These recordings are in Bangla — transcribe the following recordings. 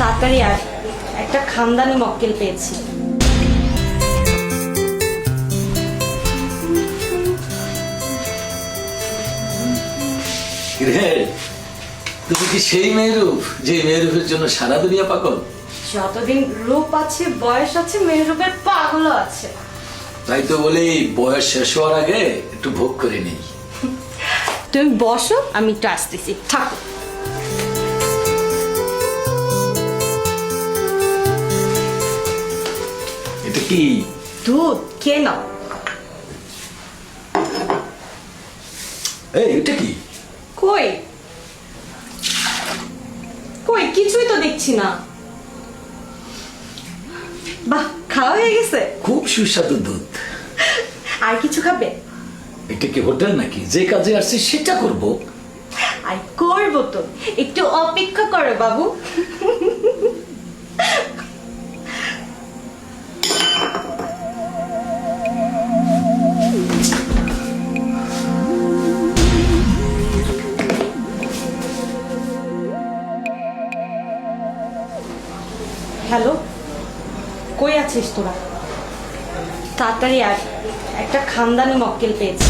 তাড়াতাড়ি আর একটা খানদানি মক্কেল পেয়েছি। তুমি কি সেই মেয়েরূপ যে মেয়েরূপের জন্য সারা দুনিয়া পাগল? যতদিন রূপ আছে বয়স আছে মেহরুবের পাগলও আছে। তাই তো বলি বয়স শেষ হওয়ার আগে একটু ভোগ করে নেই। তুমি বসো আমি একটু আসতেছি। থাকো। এটা কি? দুধ কে নাও। এই এটা কি? কই? কই? কিছুই তো দেখছি না। বাহ খাওয়া হয়ে গেছে। খুব সুস্বাদু দুধ। আর কিছু খাবে? এটা কি হোটেল নাকি? যে কাজে আসছি সেটা করব। আর করব তো। একটু অপেক্ষা করো বাবু। হ্যালো কই আছিস তোরা? তাড়াতাড়ি আর একটা খানদানি মক্কেল পেয়েছি।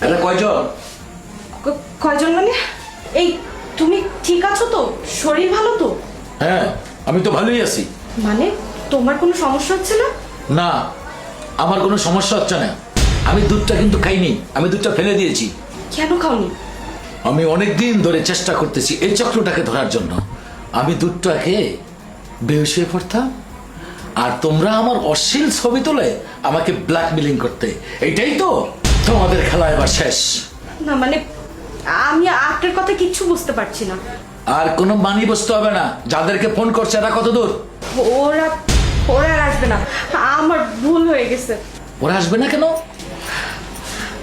এটা কয়জন? ক- কয়জন মানে? এই তুমি ঠিক আছো তো? শরীর ভালো তো? হ্যাঁ আমি তো ভালোই আছি। মানে তোমার কোনো সমস্যা হচ্ছে না? না আমার কোনো সমস্যা হচ্ছে না। আমি দুধটা কিন্তু খাইনি আমি দুধটা ফেলে দিয়েছি। কেন খাওনি? আমি অনেক দিন ধরে চেষ্টা করতেছি এই চক্রটাকে ধরার জন্য। আমি দুধটাকে বেহুশ হয়ে পড়তাম আর তোমরা আমার অশ্লীল ছবি তোলে আমাকে ব্ল্যাকমেলিং করতে। এইটাই তো তোমাদের খেলা এবার শেষ। না মানে আমি আপনার কথা কিচ্ছু বুঝতে পারছি না। আর কোনো মানি বসতে হবে না যাদেরকে ফোন করছে এরা কত দূর? ওরা ওরা আসবে না। আমার ভুল হয়ে গেছে। ওরা আসবে না কেন?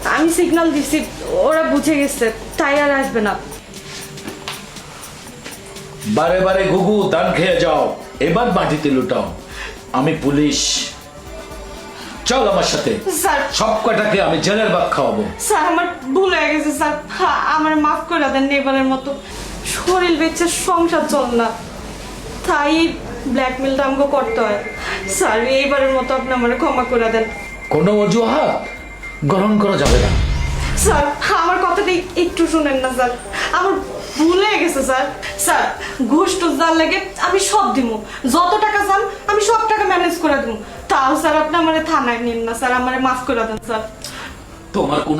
আমি সিগনাল দিছি ওরা বুঝে গেছে তাই আর আসবে না। বারে বারে ঘুঘু দান খেয়ে যাও এবার মাটিতে লুটাও। আমি পুলিশ। চল আমার সাথে। স্যার। সব কটাকে আমি জেলের ভাত খাওয়াবো। স্যার আমার ভুল হয়ে গেছে স্যার। আমার মাফ করে দেন এবারের মতো। শরীর বেঁচে সংসার চল না। তাই ব্ল্যাকমেলটা আমাকে করতে হয়। স্যার এইবারের মতো আপনি আমার ক্ষমা করে দেন। কোনো অজুহাত? গ্রহণ করা যাবে না। স্যার আমার কথাটা একটু শুনেন না স্যার। আমার ভুল হয়ে গেছে স্যার। স্যার ঘুষ টুস যার লাগে আমি সব দিব যত টাকা চান আমি সব টাকা ম্যানেজ করে দিব তাও স্যার আপনি আমার থানায় নিন না স্যার আমার মাফ করে দেন স্যার। তোমার কোনো